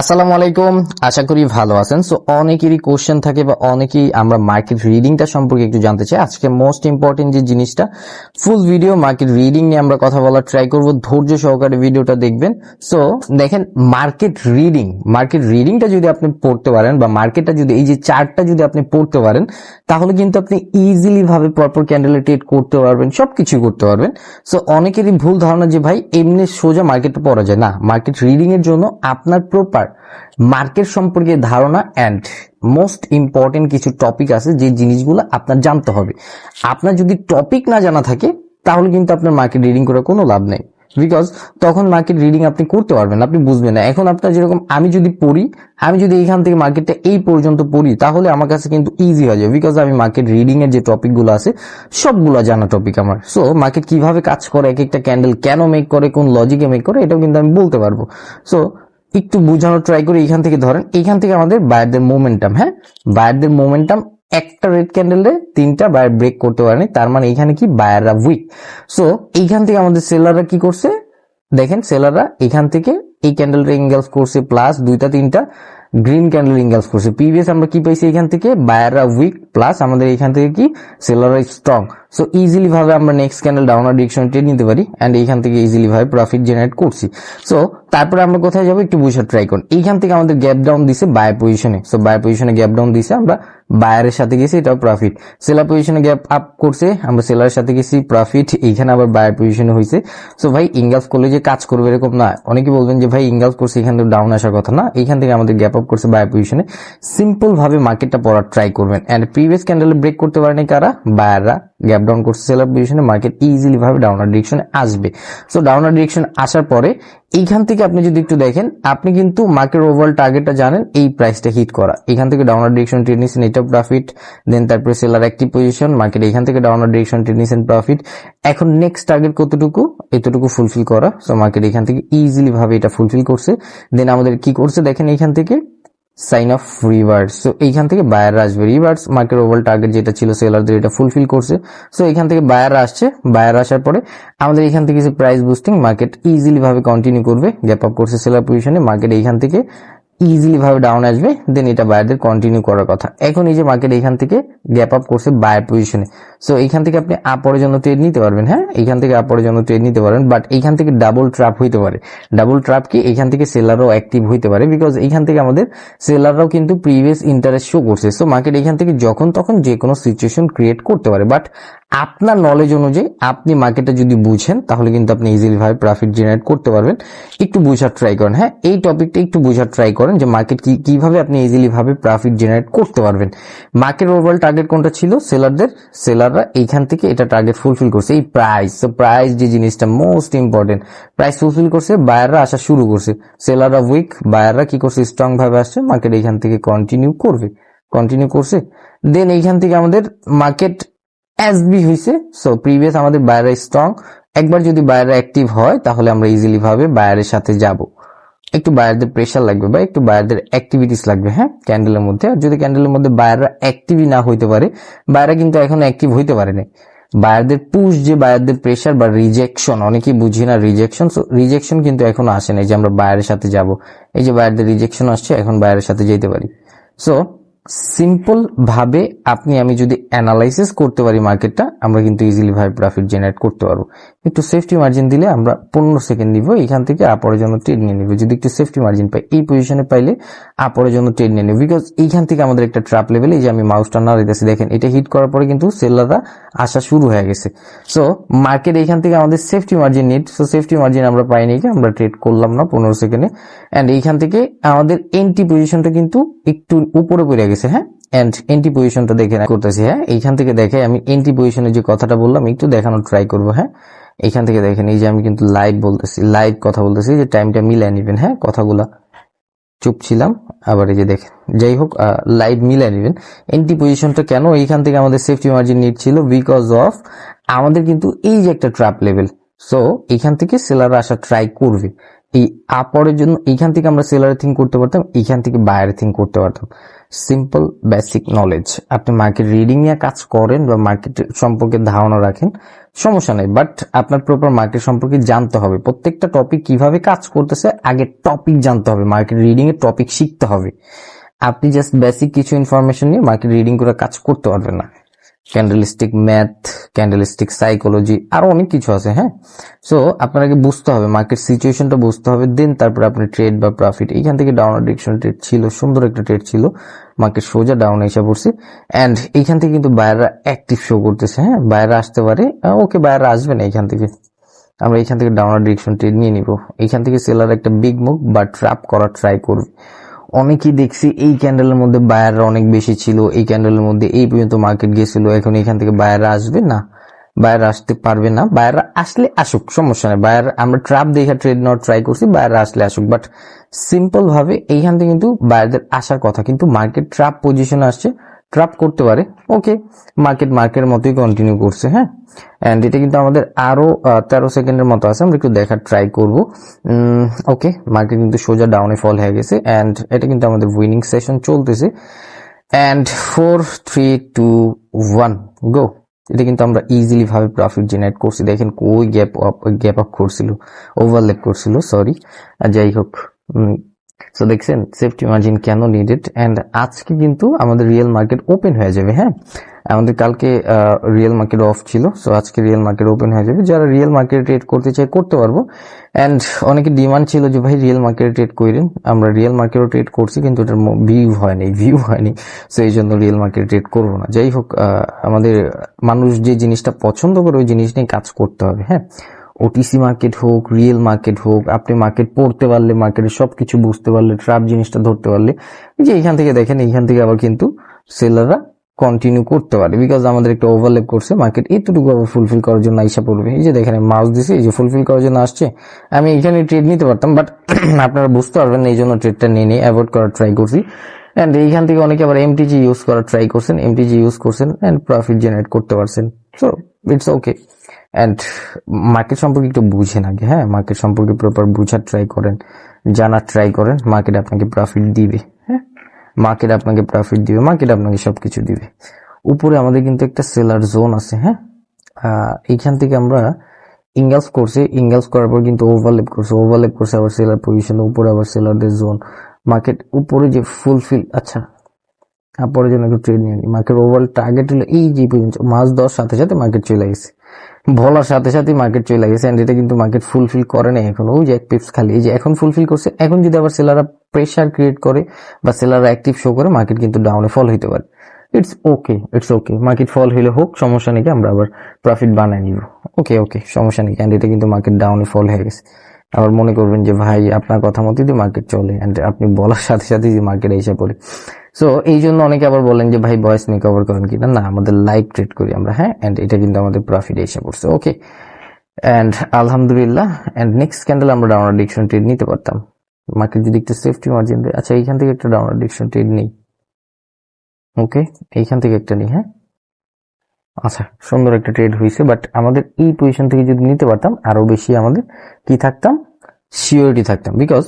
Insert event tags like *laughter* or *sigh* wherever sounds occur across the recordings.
আসসালামু আলাইকুম। আশা করি ভালো আছেন। সো অনেকেরই কোশ্চেন থাকে বা অনেকেই আমরা মার্কেট রিডিংটা সম্পর্কে একটু জানতে চাই। আজকে মোস্ট ইম্পর্টেন্ট যে জিনিসটা ফুল ভিডিও মার্কেট রিডিং নিয়ে আমরা কথা বলার ট্রাই করব। ধৈর্য সহকারে ভিডিওটা দেখবেন। সো দেখেন মার্কেট রিডিং মার্কেট রিডিংটা যদি আপনি পড়তে পারেন বা মার্কেটটা যদি, এই যে চার্টটা যদি আপনি পড়তে পারেন, তাহলে কিন্তু আপনি ইজিলি ভাবে পরপর ক্যান্ডেলে ট্রেড করতে পারবেন, সবকিছু করতে পারবেন। সো অনেকেরই ভুল ধারণা যে, ভাই, এমনি সোজা মার্কেটে পড়া যায়। না মার্কেট রিডিং এর জন্য আপনার প্রপার মার্কেট সম্পর্কে ধারণা অ্যান্ড মোস্ট ইম্পর্টেন্ট কিছু টপিক আছে যে জিনিসগুলো আপনার জানতে হবে। আপনার যদি টপিক না জানা থাকে, তাহলে কিন্তু আপনার মার্কেট রিডিং করে কোনো লাভ নেই। বিকজ তখন মার্কেট রিডিং আপনি করতে পারবেন, আপনি বুঝবেন না। এখন আপনার যেরকম আমি যদি পড়ি, আমি যদি এইখান থেকে মার্কেটটা এই পর্যন্ত পড়ি, তাহলে আমার কাছে কিন্তু ইজি হয়ে যাবে। বিকজ আমি মার্কেট রিডিং এর যে টপিকগুলো আছে, সবগুলো জানা টপিক আমার। সো মার্কেট কীভাবে কাজ করে, এক একটা ক্যান্ডেল কেন মেক করে, কোন লজিকে মেক করে, এটাও কিন্তু আমি বলতে পারব। সো একটু বোঝানোর ট্রাই করি এখান থেকে ধরেন, এখান থেকে আমাদের বায়ারদের মোমেন্টাম হ্যাঁ? বায়ারদের মোমেন্টাম একটা রেড ক্যান্ডেলে তিনটা বায়ার ব্রেক করতে পারেনি, তার মানে এখানে কি বায়াররা উইক সো এইখান থেকে আমাদের সেলাররা কি করছে? দেখেন সেলাররা এখান থেকে এই ক্যান্ডেলটা ইঙ্গেলস করছে প্লাস দুইটা, তিনটা গ্রিন ক্যান্ডেল ইঙ্গেলস করছে। প্রিভিয়াস আমরা কি পাইছি এখান থেকে? বায়াররা উইক প্লাস আমাদের এখান থেকে কি? সেলাররা স্ট্রং সো ইজিলি ভাবে আমরা next candle downer direction trade নিতে পারি অ্যান্ড এইখান থেকে ইজিলি ভাবে প্রফিট জেনারেট করছি। সো তারপরে আমরা কোথায় যাব? একটু বুঝার ট্রাই করুন। এইখান থেকে আমাদের গ্যাপ ডাউন দিছে বায়ার পজিশনে সো বায়ার পজিশনে গ্যাপ ডাউন দিছে, আমরা বায়ারের সাথে গেছি, এটাও প্রফিট সেলার পজিশনে গ্যাপ আপ করছে, আমরা সেলারের সাথে গেছি প্রফিট এইখানে আবার বায়ার পজিশনে হয়েছে সো ভাই ইঙ্গালস করলে যে কাজ করবে এরকম না। অনেকে বলবেন যে, ভাই ইঙ্গালস করছে, এখান থেকে ডাউন আসার কথা। না, এইখান থেকে আমাদের গ্যাপ আপ করছে বায়ার পজিশনে সিম্পল ভাবে মার্কেটটা পড়ার ট্রাই করবেন। অ্যান্ড প্রিভিয়াস ক্যান্ডেলে ব্রেক করতে পারেনি কারা? বায়াররা গ্যাপ ডাউন করছে সেলার পজিশনে মার্কেট ইজিলি ভাবে ডাউনার ডিরেকশনে আসবে। সো ডাউনার ডিরেকশন আসার পরে, এইখান থেকে আপনি যদি একটু দেখেন, আপনি কিন্তু মার্কেট ওভারঅল টার্গেটটা জানেন, এই প্রাইসটা হিট করা। এখান থেকে ডাউনার ডিরেকশন ট্রেড নিচ্ছেন এটা প্রফিট দেন তারপরে সেলার একটি পজিশন মার্কেট এখান থেকে ডাউনার ডিরেকশন ট্রেড নিচ্ছেন প্রফিট এখন নেক্সট টার্গেট কতটুকু? এতটুকু ফুলফিল করা। সো মার্কেট এখান থেকে ইজিলি ভাবে এটা ফুলফিল করছে। দেন আমাদের কি করছে? দেখেন এখান থেকে সাইন অফ রিভার্স সো এইখান থেকে বায়ার আসবে। রিভার্স মার্কেট ওভার টার্গেট যেটা ছিল সেলারদের এটা ফুলফিল করছে। সো এখান থেকে বায়ার আসছে। বায়ার আসার পরে আমাদের এখান থেকে যে প্রাইস বুস্টিং মার্কেট ইজিলিভাবে কন্টিনিউ করবে। গ্যাপ আপ করছে সেলার পজিশনে মার্কেট এইখান থেকে ইজিলি ভাবে ডাউন আসবে দেন এটা বায়ারদের কন্টিনিউ করার কথা। এখন এই যে মার্কেট এখান থেকে গ্যাপ আপ করছে বায়ার পজিশনে সো এইখান থেকে আপনি আপরের জন্য ট্রেড নিতে পারবেন হ্যাঁ? এইখান থেকে আপরের জন্য ট্রেড নিতে পারবেন বাট এইখান থেকে ডাবল ট্র্যাপ হইতে পারে। ডাবল ট্র্যাপ কি? এখান থেকে সেলারও অ্যাক্টিভ হইতে পারে বিকজ এইখান থেকে আমাদের সেলাররাও কিন্তু প্রিভিয়াস ইন্টারেস্ট শো করছে। সো মার্কেট এখান থেকে যখন তখন যে কোনো সিচুয়েশন ক্রিয়েট করতে পারে বাট আপনার নলেজ অনুযায়ী আপনি মার্কেটটা যদি বুঝেন, তাহলে কিন্তু আপনি ইজিলি ভাবে প্রফিট জেনারেট করতে পারবেন। একটু বোঝার ট্রাই করেন হ্যাঁ? এই টপিকটা একটু বোঝার ট্রাই করেন যে মার্কেট কি, কীভাবে আপনি ইজিলি ভাবে প্রফিট জেনারেট করতে পারবেন। মার্কেট ওভারঅল টার্গেট কোনটা ছিল? সেলারদের সেলাররা এইখান থেকে এটা টার্গেট ফুলফিল করছে। এই প্রাইস তো প্রাইস যে জিনিসটা মোস্ট ইম্পর্টেন্ট প্রাইস ফুলফিল করছে বায়াররা আসা শুরু করছে। সেলাররা উইক বায়াররা কি করছে? স্ট্রং ভাবে আসছে মার্কেট এইখান থেকে কন্টিনিউ করবে। কন্টিনিউ করছে। দেন এইখান থেকে আমাদের মার্কেট এসবি হয়েছে সো প্রিভিয়াস আমাদের বায়ার স্ট্রং একবার যদি বায়ার অ্যাক্টিভ হয়, তাহলে আমরা ইজিলি ভাবে বায়ারের সাথে যাব। একটু বায়ারদের প্রেশার লাগবে বা একটু বায়ারদের অ্যাক্টিভিটিস লাগবে হ্যাঁ? ক্যান্ডেলের মধ্যে। আর যদি ক্যান্ডেলের মধ্যে বায়াররা অ্যাক্টিভই না হইতে পারে বায়াররা কিন্তু এখন অ্যাক্টিভ হইতে পারে না বায়ারদের পুশ যে বায়ারদের প্রেশার বা রিজেকশন অনেকেই বুঝি না রিজেকশন সো রিজেকশন কিন্তু এখনও আসে না যে আমরা বায়ারের সাথে যাব। এই যে বায়ারদের রিজেকশন আসছে, এখন বায়ারের সাথে যেতে পারি। সো সিম্পল ভাবে আপনি, আমি যদি অ্যানালাইসিস করতে পারি মার্কেটটা আমরা কিন্তু ইজিলি ভাবে প্রফিট জেনারেট করতে পারব। একটু সেফটি মার্জিন দিলে আমরা পনেরো সেকেন্ড নিব, এখান থেকে আপরের জন্য ট্রেড নিয়ে নিব। যদি একটু সেফটি মার্জিন পাই, এই পজিশনে পাইলে আপরের জন্য ট্রেড নিয়ে নিব। বিকজ এইখান থেকে আমাদের একটা ট্রাপ লেভেল এই যে আমি মাউসটা না দিতেছি দেখেন, এটা হিট করার পরে কিন্তু সেলাররা আসা শুরু হয়ে গেছে। সো মার্কেট এইখান থেকে আমাদের safety margin need so safety margin আমরা পাইনি কি আমরা ট্রেড করলাম না পনেরো সেকেন্ডে অ্যান্ড এইখান থেকে আমাদের এন্ট্রি পজিশনটা কিন্তু একটু উপরে পড়ে গেছে হ্যাঁ? এন্ড এন্টি পজিশনটা দেখে করতেছি হ্যাঁ? এইখান থেকে দেখে আমি এন্টি পজিশনের যে কথাটা বললাম, একটু দেখানোর ট্রাই করব হ্যাঁ? এইখান থেকে দেখেন, এই যে আমি কিন্তু লাইভ বলতেছি লাইভ কথা বলতেছি, যে টাইমটা মিলিয়ে নিবেন হ্যাঁ? কথাগুলা। চুপ ছিলাম। আবার এই যে দেখেন, যাই হোক লাইভ মিলিয়ে নেবেন। এন্টি পজিশনটা কেন এইখান থেকে আমাদের সেফটি মার্জিন নিড ছিল? বিকজ অফ আমাদের কিন্তু এই যে একটা ট্র্যাপ লেভেল সো এখান থেকে সেলার আসা ট্রাই করবে। এই আপরের জন্য এইখান থেকে আমরা সেলার থিঙ্ক করতে পারতাম, এইখান থেকে বায়ার থিঙ্ক করতে পারতাম। সিম্পল বেসিক নলেজ আপনি মার্কেট রিডিং নিয়ে কাজ করেন বা মার্কেট সম্পর্কে ধারণা রাখেন সমস্যা নেই বাট আপনার প্রপার মার্কেট সম্পর্কে জানতে হবে। প্রত্যেকটা টপিক কীভাবে কাজ করতেছে, আগে টপিক জানতে হবে মার্কেট রিডিং এর টপিক শিখতে হবে। আপনি জাস্ট বেসিক কিছু ইনফরমেশন নিয়ে মার্কেট রিডিং করে কাজ করতে পারবেন না। ক্যান্ডেলিস্টিক ম্যাথ ক্যান্ডেলিস্টিক সাইকোলজি আরও অনেক কিছু আছে হ্যাঁ? সো আপনাকে বুঝতে হবে মার্কেট সিচুয়েশনটা বুঝতে হবে দেন তারপরে আপনি ট্রেড বা প্রফিট এইখান থেকে ডাউন ডিরেকশন ট্রেড ছিল, সুন্দর একটা ট্রেড ছিল মার্কেট সোজা ডাউন এসে পড়ছে অ্যান্ড এইখান থেকে কিন্তু বায়াররা অ্যাক্টিভ শো করতেছে হ্যাঁ? বায়াররা আসতে পারে ওকে বায়াররা আসবে না এইখান থেকে। আমরা এইখান থেকে ডাউন ডিরেকশন ট্রেড নিয়ে নিব। এইখান থেকে সেলার একটা বিগ মুভ বা ট্র্যাপ করার ট্রাই করবে। অনেকেই দেখছি এই ক্যান্ডেলের মধ্যে বায়াররা অনেক বেশি ছিল, এই ক্যান্ডেলের মধ্যে এই পর্যন্ত মার্কেট গিয়েছিল এখন এখান থেকে বায়াররা আসবে? না বায়ার আসতে পারবে না। বায়াররা আসলে আসুক, সমস্যা নেই। বায়ার আমরা ট্রাপ দেখে ট্রেড নেওয়ার ট্রাই করছি বায়াররা আসলে আসুক। বাট সিম্পল ভাবে এইখান থেকে কিন্তু বায়ারদের আসার কথা, কিন্তু মার্কেট ট্রাপ পজিশন আসছে। ট্রাপ করতে পারে। ওকে মার্কেট মার্কেটের মতোই কন্টিনিউ করছে হ্যাঁ? অ্যান্ড এটা কিন্তু আমাদের আরও তেরো সেকেন্ডের মতো আছে, আমরা একটু দেখার ট্রাই করব। ওকে মার্কেট কিন্তু সোজা ডাউনে ফল হয়ে গেছে অ্যান্ড এটা কিন্তু আমাদের উইনিং সেশন চলতেছে। And four three two one go এটা কিন্তু আমরা ইজিলি ভাবে প্রফিট জেনারেট করছি। দেখেন কই গ্যাপ আপ গ্যাপ আপ করছিল ওভারল্যাপ করছিল সরি যাই হোক সো দেখছেন সেফটি মার্জিন কেন নিডেড এন্ড আজকে কিন্তু আমাদের রিয়েল মার্কেট ওপেন হয়ে যাবে হ্যাঁ? আমাদের কালকে রিয়েল মার্কেট অফ ছিল সো আজকে রিয়েল মার্কেট ওপেন হয়ে যাবে। যারা রিয়েল মার্কেট ট্রেড করতে চায়, করতে পারব। অ্যান্ড অনেকে ডিমান্ড ছিল যে, ভাই রিয়েল মার্কেট ট্রেড করেন আমরা রিয়েল মার্কেটও ট্রেড করছি, কিন্তু ওটার ভিউ হয়নি ভিউ হয়নি সো এই জন্য রিয়েল মার্কেট ট্রেড করব না। যাই হোক আমাদের মানুষ যে জিনিসটা পছন্দ করে, ওই জিনিস নিয়ে কাজ করতে হবে হ্যাঁ? ওটিসি মার্কেট হোক রিয়েল মার্কেট হোক, আপনি মার্কেট পড়তে পারলে মার্কেটে সব কিছু বুঝতে পারলে ট্রাপ জিনিসটা ধরতে পারলে যে এখান থেকে দেখেন, এইখান থেকে আবার কিন্তু সেলাররা কন্টিনিউ করতে পারে। বিকজ আমাদের একটা ওভারলেপ করছে মার্কেট এতটুকু আবার ফুলফিল করার জন্য আইসা পড়বে। এই যে দেখেন মাস দিছে, এই যে ফুলফিল করার জন্য আসছে। আমি এখানে ট্রেড নিতে পারতাম বাট *clears throat* আপনারা বুঝতে পারবেন এই জন্য ট্রেডটা নিয়ে নিয়ে অ্যাভয়েড করার ট্রাই করছি। অ্যান্ড এইখান থেকে অনেকে আবার এমটিজি ইউজ করার ট্রাই করছেন এমটিজি ইউজ করছেন অ্যান্ড প্রফিট জেনারেট করতে পারছেন। So it's okay and market সম্পর্কে একটু বুঝেন আগে হ্যাঁ? মার্কেট সম্পর্কে প্রপার বুঝার ট্রাই করেন, জানার ট্রাই করেন মার্কেট আপনাকে প্রফিট দিবে হ্যাঁ? মার্কেট আপনাকে প্রফিট দিবে মার্কেট আপনাকে সব কিছু দিবে। উপরে আমাদের কিন্তু একটা সেলার জোন আছে হ্যাঁ? এইখান থেকে আমরা ইঙ্গেলস করছে ইঙ্গেলস করার পর কিন্তু ওভারলেপ করছে ওভারলেপ করছে আবার সেলার পজিশন উপরে, আবার সেলারদের জোন মার্কেট উপরে যে ফুলফিল আচ্ছা তারপরে জন্য একটু ট্রেড নিয়ে মার্কেট ওভারঅল টার্গেট হলো এই যে পর্যন্ত, মাস দেওয়ার সাথে সাথে মার্কেট চলে গেছে। বলার সাথে সাথে মার্কেট চলে গেছে এন্ড এটা কিন্তু মার্কেট ফুলফিল করে না এখন। ওই যে এক পিপস খালি। এই যে এখন ফুলফিল করছে, এখন যদি আবার সেলাররা প্রেসার ক্রিয়েট করে বা সেলাররা অ্যাক্টিভ শো করে মার্কেট কিন্তু ডাউনে ফল হইতে পারে। It's okay it's okay market fall হইলে হোক, সমস্যা নেই আমরা আবার প্রফিট বানাই নিব। ওকে ওকে সমস্যা নেই। এন্ড এটা কিন্তু মার্কেট ডাউনে ফল হয়ে গেছে। আবার মনে করবেন যে, ভাই, আপনার কথা মতোই তো মার্কেট চলে। এন্ড আপনি বলার সাথে সাথে যে মার্কেট এসে পড়ে। সো এই জন্য অনেকে আবার বলেন যে, ভাই ভয়েস নিয়ে কভার করেন কিনা? না, আমাদের লাইভ ট্রেড করি আমরা হ্যাঁ? এন্ড এটা কিন্তু আমাদের প্রফিট এসে পড়ছে ওকে অ্যান্ড আলহামদুলিল্লাহ অ্যান্ড নেক্সট ক্যান্ডেল আমরা ডাউন ডিকশন ট্রেড নিতে পারতাম। মার্কেট যদি একটু সেফটি মার্জিন দেয় আচ্ছা এইখান থেকে একটা ডাউন ডিকশন ট্রেড নেই। ওকে এইখান থেকে একটা নিই হ্যাঁ? আচ্ছা সুন্দর একটা ট্রেড হয়েছে বাট আমাদের এই পজিশন থেকে যদি নিতে পারতাম, আরও বেশি আমাদের কি থাকতাম? সিওরিটি থাকতাম বিকজ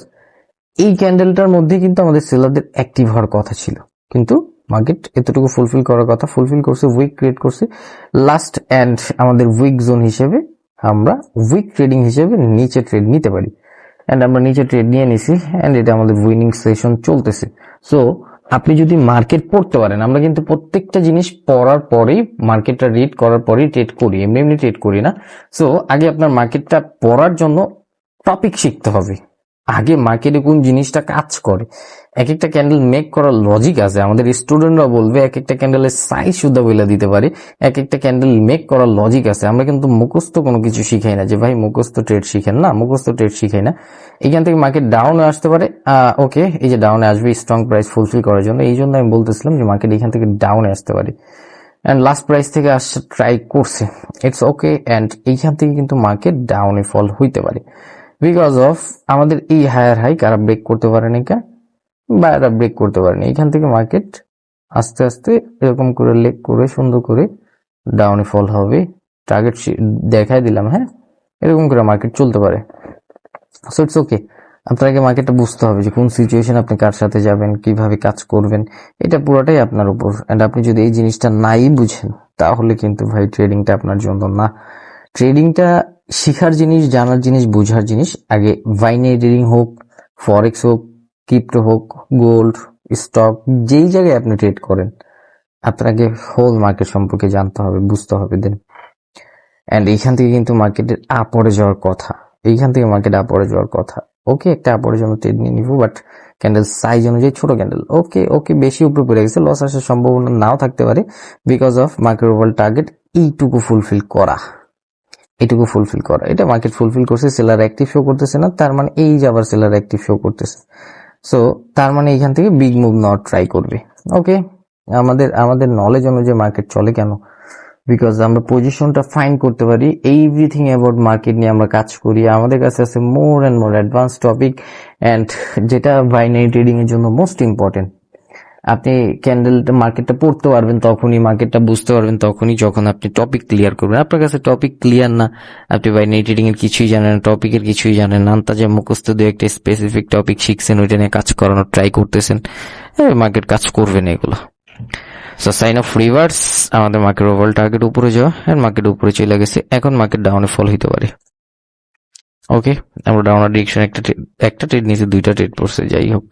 এই ক্যান্ডেলটার মধ্যে কিন্তু আমাদের সেলারদের অ্যাক্টিভ হওয়ার কথা ছিল। কিন্তু মার্কেট এতটুকু ফুলফিল করার কথা ফুলফিল করছে উইক ক্রিয়েট করছে। লাস্ট অ্যান্ড আমাদের উইক জোন হিসেবে আমরা উইক ট্রেডিং হিসেবে নিচে ট্রেড নিতে পারি। অ্যান্ড আমরা নিচে ট্রেড নিয়ে নিছি অ্যান্ড এটা আমাদের উইনিং সেশন চলতেছে। সো আপনি যদি মার্কেট পড়তে পারেন, আমরা কিন্তু প্রত্যেকটা জিনিস পড়ার পরেই মার্কেটটা রিড করার পরেই ট্রেড করি, এমনি এমনি ট্রেড করি না। সো আগে আপনার মার্কেটটা পড়ার জন্য টপিক শিখতে হবে। আগে মার্কেটে কোন জিনিসটা কাজ করে? এক একটা ক্যান্ডেল মেক করার লজিক আছে। আমাদের স্টুডেন্টরা বলবে এক একটা ক্যান্ডেলের সাইজ সুদ্ধা বলে দিতে পারে। এক একটা ক্যান্ডেল মেক করার লজিক আছে। আমরা কিন্তু মুখস্থ কোনো কিছু শিখাই না যে, ভাই, মুখস্থ ট্রেড শিখেন না, মুখস্থ ট্রেড শিখাই না। এখান থেকে মার্কেট ডাউনে আসতে পারে। ওকে এই যে ডাউনে আসবে স্ট্রং প্রাইস ফুলফিল করার জন্য। এই জন্য আমি বলতেছিলাম যে মার্কেট এখান থেকে ডাউনে আসতে পারে। অ্যান্ড লাস্ট প্রাইস থেকে আসছে ট্রাই করছে। ইটস ওকে অ্যান্ড এইখান থেকে কিন্তু মার্কেট ডাউনে ফল হইতে পারে। বিকজ অফ আমাদের এই হায়ার হাই কারা ব্রেক করতে পারেনি কে? বা এরা ব্রেক করতে পারেনি। এখান থেকে মার্কেট আস্তে আস্তে এরকম করে লেক করে, সুন্দর করে ডাউনে ফল হবে। টার্গেট দেখাই দিলাম হ্যাঁ? এরকম করে মার্কেট চলতে পারে। সো ইটস ওকে আপনাকে মার্কেটটা বুঝতে হবে যে কোন সিচুয়েশন আপনি কার সাথে যাবেন, কীভাবে কাজ করবেন। এটা পুরোটাই আপনার উপর। এন্ড আপনি যদি এই জিনিসটা নাই বুঝেন, তাহলে কিন্তু ভাই ট্রেডিংটা আপনার জন্য না। ট্রেডিংটা শিখার জিনিস, জানার জিনিস, বোঝার জিনিস, আগে বাইনারি ট্রেডিং হোক, ফরেক্স হোক, ক্রিপ্টো হোক, গোল্ড, স্টক, যেই জায়গায় আপনি ট্রেড করেন, আপনাকে হোল মার্কেট সম্পর্কে জানতে হবে, বুঝতে হবে দেন। অ্যান্ড এইখান থেকে কিন্তু মার্কেটের আপরে যাওয়ার কথা। এইখান থেকে মার্কেট আপরে যাওয়ার কথা। ওকে একটা আপরে জন্য ট্রেড নিয়ে নিবো বাট ক্যান্ডেল সাইজ অনুযায়ী ছোট ক্যান্ডেল ওকে ওকে বেশি উপরে পড়ে গেছে লস আসার সম্ভাবনা নাও থাকতে পারে because of market over target এইটুকু ফুলফিল করা। এটুকু ফুলফিল করা। এটা মার্কেট ফুলফিল করছে সেলার অ্যাক্টিভ শো করতেছে না, তার মানে এই যে আবার সেলার অ্যাক্টিভ শো করতেছে। সো তার মানে এখান থেকে বিগ মুভ নেওয়ার ট্রাই করবে। ওকে আমাদের আমাদের নলেজ অনুযায়ী মার্কেট চলে কেন? বিকজ আমরা পজিশনটা ফাইন করতে পারি এইভরিথিং অ্যাবাউট মার্কেট নিয়ে আমরা কাজ করি। আমাদের কাছে আছে more and more advance topic and যেটা বাইনারি ট্রেডিং এর জন্য মোস্ট ইম্পর্টেন্ট আপনি ক্যান্ডেলটা মার্কেটটা পড়তে পারবেন, তখনই মার্কেটটা বুঝতে পারবেন, তখনই যখন আপনি টপিক ক্লিয়ার করবেন। আপনার কাছে টপিক ক্লিয়ার না, আপনি বাইনারি ট্রেডিং এর কিছুই জানেন টপিকের কিছুই জানেন না আন্তাজে মুখস্থ দু একটা স্পেসিফিক টপিক শিখছেন, ওইটা নিয়ে কাজ করানোর ট্রাই করতেছেন মার্কেট কাজ করবে না এগুলো। সো সাইন অফ রিভার্স আমাদের মার্কেট ওভার টার্গেট উপরে যাওয়া এন্ড মার্কেট উপরে চলে গেছে, এখন মার্কেট ডাউনে ফল হইতে পারে। ওকে আমরা ডাউনার ডিরেকশন একটা একটা ট্রেড নিচে দুইটা ট্রেড পড়ছে যাই হোক।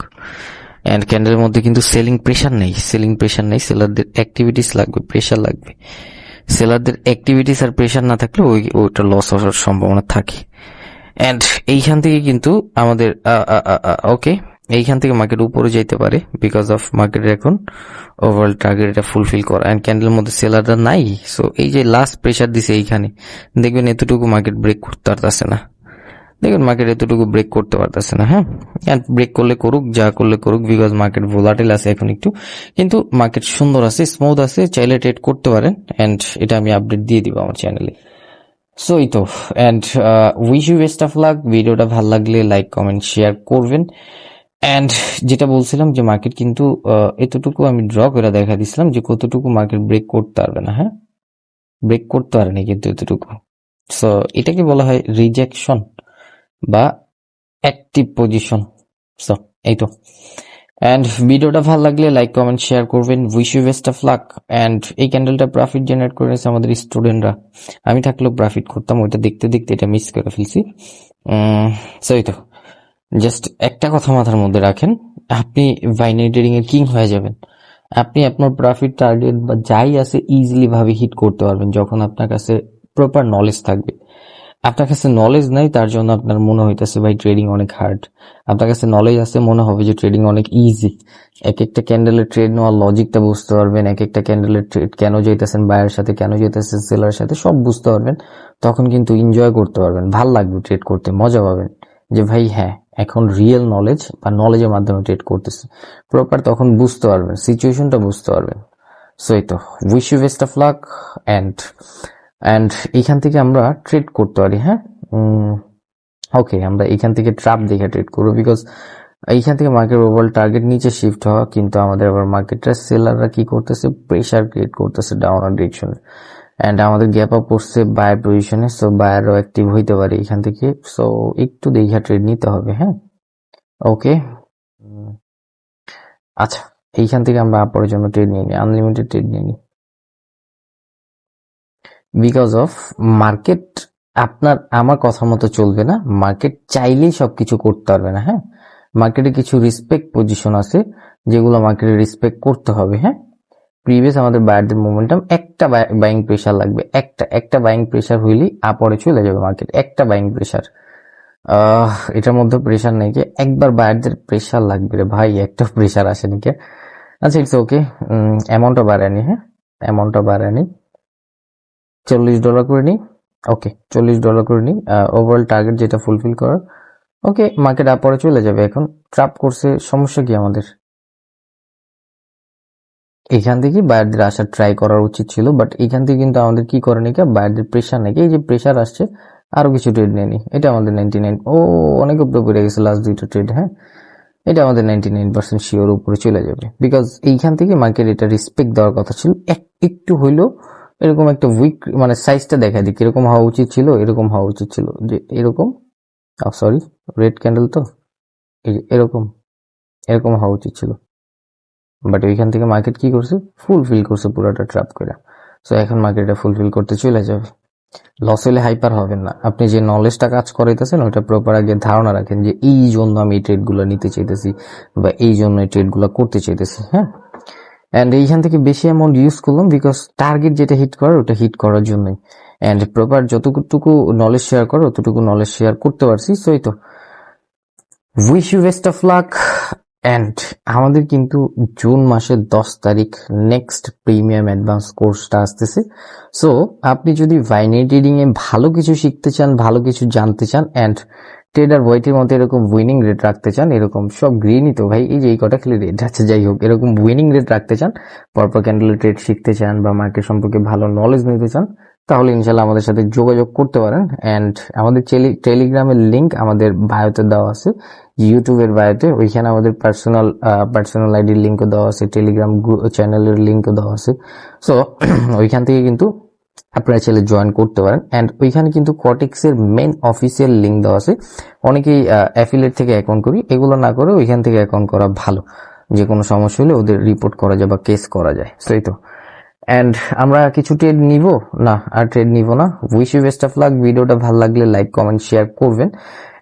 এন্ড ক্যান্ডেলের মধ্যে কিন্তু সেলিং প্রেশার নেই সেলিং প্রেশার নেই সেলারদের অ্যাক্টিভিটিস লাগবে প্রেশার লাগবে। সেলারদের অ্যাক্টিভিটিস আর প্রেশার না থাকলে ওই, ওইটা লস হওয়ার সম্ভাবনা থাকে। এন্ড এইখান থেকে কিন্তু আমাদের ওকে এইখান থেকে মার্কেট উপরে যেতে পারে বিকজ অফ মার্কেটের এখন ওভারঅল টার্গেট এটা ফুলফিল করা। এন্ড ক্যান্ডেলের মধ্যে সেলাররা নাই সো এই যে লাস্ট প্রেশার দিছে এইখানে, দেখবেন এতটুকু মার্কেট ব্রেক করতে পারতেছে না। দেখবেন মার্কেট এতটুকু ব্রেক করতে পারতেছে না হ্যাঁ? ব্রেক করলে করুক, যা করলে করুক বিকজ মার্কেট ভোলাটিল আছে এখন একটু। কিন্তু মার্কেট সুন্দর আছে স্মুথ আছে, চাইলে ট্রেড করতে পারেন অ্যান্ড এটা আমি আপডেট দিয়ে দিব আমার চ্যানেলে সো এই তো and wish you best of luck ভিডিওটা ভালো লাগলে লাইক কমেন্ট শেয়ার করবেন। অ্যান্ড যেটা বলছিলাম যে মার্কেট কিন্তু এতটুকু আমি ড্র করে দেখা দিছিলাম যে কতটুকু মার্কেট ব্রেক করতে পারবে না হ্যাঁ? ব্রেক করতে পারেনি কিন্তু এতটুকু। সো এটাকে বলা হয় রিজেকশন বা অ্যাক্টিভ পজিশন সো এই তো অ্যান্ড ভিডিওটা ভালো লাগলে লাইক কমেন্ট শেয়ার করবেন। Wish you best of luck and এই ক্যান্ডেলটা প্রফিট জেনারেট করেছে আমাদের স্টুডেন্টরা আমি থাকলেও প্রফিট করতাম, ওইটা দেখতে দেখতে এটা মিস করে ফেলছি। সো এই তো জাস্ট একটা কথা মাথার মধ্যে রাখেন, আপনি বাইনারি ট্রেডিং এর কিং হয়ে যাবেন। আপনি আপনার প্রফিট টার্গেট বা যাই আছে ইজিলি ভাবে হিট করতে পারবেন, যখন আপনার কাছে প্রপার নলেজ থাকবে। আপনার কাছে নলেজ নাই, তার জন্য আপনার মনে হইতেছে, ভাই ট্রেডিং অনেক হার্ড আপনার কাছে নলেজ আছে, মনে হবে যে ট্রেডিং অনেক ইজি এক একটা ক্যান্ডেলের ট্রেড নেওয়ার লজিকটা বুঝতে পারবেন, এক একটা ক্যান্ডেলের ট্রেড কেন যেতেছেন বায়ের সাথে, কেন যেতেছেন সেলার সাথে, সব বুঝতে পারবেন। তখন কিন্তু এনজয় করতে পারবেন, ভালো লাগবে ট্রেড করতে, মজা পাবেন। যে, ভাই হ্যাঁ এখন রিয়েল নলেজ বা নলেজের মাধ্যমে ট্রেড করতেছে। প্রপার তখন বুঝতে পারবেন সিচুয়েশনটা বুঝতে পারবেন। সো এই তো wish you best of luck and and এইখান থেকে আমরা ট্রেড করতে পারি হ্যাঁ? ওকে আমরা এইখান থেকে ট্রাপ দেখে ট্রেড করব বিকজ এইখান থেকে মার্কেট ওভারঅল টার্গেট নিচে শিফট হওয়া, কিন্তু আমাদের আবার মার্কেটটা সেলাররা কি করতেছে? প্রেশার ক্রিয়েট করতেছে ডাউন ডিরেকশনে অ্যান্ড আমাদের গ্যাপ আপ করছে বায়ার পজিশনে সো বায়ারও অ্যাক্টিভ হইতে পারে এখান থেকে। সো একটু দেখা ট্রেড নিতে হবে হ্যাঁ? ওকে আচ্ছা এইখান থেকে আমরা আপরের জন্য ট্রেড নিয়ে নিই আনলিমিটেড ট্রেড নিয়ে নিই। বিকজ অফ মার্কেট আপনার আমার কথা মতো চলবে না। মার্কেট চাইলেই সবকিছু করতে পারবে না হ্যাঁ? মার্কেটে কিছু রিসপেক্ট পজিশন আছে, যেগুলো মার্কেটে রিসপেক্ট করতে হবে হ্যাঁ? প্রিভিয়াস আমাদের বায়ারদের মোমেন্টাম একটা বাইং প্রেশার লাগবে, একটা। একটা বাইং প্রেশার হইলেই আপরে চলে যাবে মার্কেট একটা বাইং প্রেশার এটার মধ্যে প্রেশার নেই কি? একবার বায়ারদের প্রেশার লাগবে রে ভাই, একটা প্রেশার আসেনি কে? আচ্ছা ইটস ওকে অ্যামাউন্টটা বাড়ায়নি হ্যাঁ? অ্যামাউন্টটা বাড়ায়নি। চল্লিশ ডলার করে নিই। ওকে চল্লিশ ডলার করে নিই। ওভারঅল টার্গেট যেটা ফুলফিল করার। ওকে মার্কেট আপরে চলে যাবে এখন। ট্রাপ করছে, সমস্যা কি আমাদের? এখান থেকে বায়ারদের আসার ট্রাই করার উচিত ছিল বাট এখান থেকে কিন্তু আমাদের কি করে নাকি বায়ারদের প্রেশার নাকি? এই যে প্রেশার আসছে, আরও কিছু ট্রেড নেয়নি এটা আমাদের নাইনটি নাইন ও, অনেক উপরে পড়ে গেছে লাস্ট দুইটা ট্রেড হ্যাঁ? এটা আমাদের নাইনটি নাইন পার্সেন্ট শিওর উপরে চলে যাবে। বিকজ এইখান থেকে মার্কেট এটা রেসপেক্ট দেওয়ার কথা ছিল। এক- একটু হইলেও এরকম একটা উইক মানে সাইজটা দেখা দিক, এরকম হওয়া উচিত ছিল, এরকম হওয়া উচিত ছিল। যে এরকম সরি রেড ক্যান্ডেল তো, এই যে এরকম এরকম হওয়া উচিত ছিল। বাট ওইখান থেকে মার্কেট কি করছে? ফুলফিল করছে পুরোটা ট্র্যাপ করে সো এখন মার্কেট এটা ফুলফিল করতে চলে যাবে। লস হলে হাইপার হবেন না। আপনি যে নলেজটা কাজ করাইতেছেন, ওইটা প্রপার আগে ধারণা রাখেন যে এই জন্য আমি এই ট্রেডগুলো নিতে চাইতেছি বা এই জন্য এই ট্রেডগুলো করতে চাইতেছি হ্যাঁ? অ্যান্ড এইখান থেকে বেশি অ্যামাউন্ট ইউজ করলাম বিকজ টার্গেট যেটা হিট করার, ওটা হিট করার জন্যই। অ্যান্ড প্রপার যতটুকু নলেজ শেয়ার করো অতটুকু নলেজ শেয়ার করতে পারছি সই তো। Wish you best of luck and আমাদের কিন্তু জুন মাসের দশ তারিখ নেক্সট প্রিমিয়াম অ্যাডভান্স কোর্সটা আসতেছে। সো আপনি যদি বাইনারি ট্রেডিং এ ভালো কিছু শিখতে চান, ভালো কিছু জানতে চান অ্যান্ড ট্রেডার বইটির মধ্যে এরকম উইনিং রেট রাখতে চান, এরকম সব গ্রিনই তো ভাই, এই যে এই কটা খেলে রেট আছে, যাই হোক, এরকম উইনিং রেট রাখতে চান, পরপর ক্যান্ডেল ট্রেড শিখতে চান বা মার্কেট সম্পর্কে ভালো নলেজ নিতে চান, তাহলে ইনশাল্লাহ আমাদের সাথে যোগাযোগ করতে পারেন। অ্যান্ড আমাদের টেলিগ্রামের লিঙ্ক আমাদের বায়োতে দেওয়া আছে ইউটিউবের বায়োতে ওইখানে আমাদের পার্সোনাল পার্সোনাল আইডির লিঙ্কও দেওয়া আছে টেলিগ্রাম চ্যানেলের লিঙ্কও দেওয়া আছে। সো *clears throat* ওইখান থেকে কিন্তু আপনারা চাইলে জয়েন করতে পারেন। অ্যান্ড ওইখানে কিন্তু কটেক্স এর মেন অফিসিয়াল লিঙ্ক দেওয়া আছে। অনেকেই অ্যাফিলেট থেকে অ্যাকাউন্ট করি। এগুলো না করে ওইখান থেকে অ্যাকাউন্ট করা ভালো। যে কোনো সমস্যা হলে ওদের রিপোর্ট করা যায় বা কেস করা যায়। সেই তো। অ্যান্ড আমরা কিছু ট্রেড নিব? না, আর ট্রেড নিব না। Wish you best of luck ভিডিওটা ভালো লাগলে লাইক কমেন্ট শেয়ার করবেন।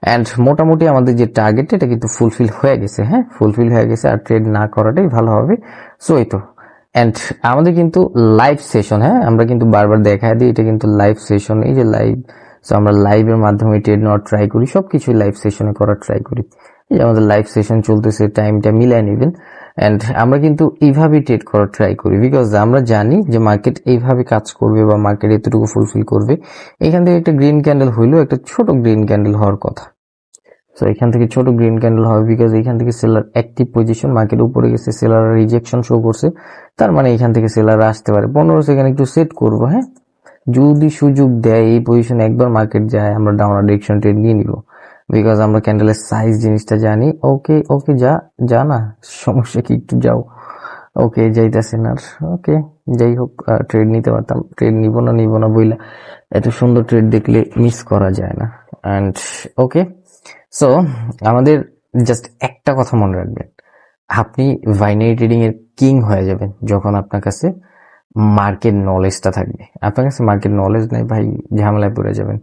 অ্যান্ড মোটামুটি আমাদের যে টার্গেট এটা কিন্তু ফুলফিল হয়ে গেছে হ্যাঁ? ফুলফিল হয়ে গেছে। আর ট্রেড না করাটাই ভালো হবে। সো এই তো। অ্যান্ড আমাদের কিন্তু লাইভ সেশন হ্যাঁ? আমরা কিন্তু বারবার দেখা দিই, এটা কিন্তু লাইভ সেশন এই যে লাইভ সো আমরা লাইভের মাধ্যমে ট্রেড নেওয়ার ট্রাই করি সবকিছু লাইভ সেশনে করার ট্রাই করি। এই যে আমাদের লাইভ সেশন চলতেছে টাইমটা মিলাই নেবেন। অ্যান্ড আমরা কিন্তু এইভাবেই ট্রেড করার ট্রাই করি বিকজ আমরা জানি যে মার্কেট এইভাবে কাজ করবে বা মার্কেট এতটুকু ফুলফিল করবে। এখান থেকে একটা গ্রিন ক্যান্ডেল হইলেও একটা ছোট গ্রিন ক্যান্ডেল হওয়ার কথা। সো এখান থেকে ছোট গ্রিন ক্যান্ডেল হবে বিকজ এখান থেকে সেলার অ্যাক্টিভ পজিশন মার্কেট উপরে গেছে সেলার রিজেকশন শো করছে। তার মানে এখান থেকে সেলার আসতে পারে। পনেরো সেকেন্ড একটু সেট করব হ্যাঁ? যদি সুযোগ দেয়, এই পজিশন একবার মার্কেট যায়, আমরা ডাউন ডিরেকশন ট্রেড নিয়ে নিব। বিকজ আমরা ক্যান্ডেলের সাইজ জিনিসটা জানি। ওকে ওকে যা যা না, সমস্যা কি, একটু যাও। ওকে যাইতেছে না ওকে যাই হোক ট্রেড নিতে পারতাম। ট্রেড নিব না নিব না বইলা। এত সুন্দর ট্রেড দেখলে মিস করা যায় না। অ্যান্ড ওকে সো আমাদের জাস্ট একটা কথা মনে রাখবেন। আপনি বাইনারি ট্রেডিং এর কিং হয়ে যাবেন যখন আপনার কাছে মার্কেট নলেজটা থাকবে। আপনার কাছে মার্কেট নলেজ নেই ভাই, ঝামেলায় পড়ে যাবেন।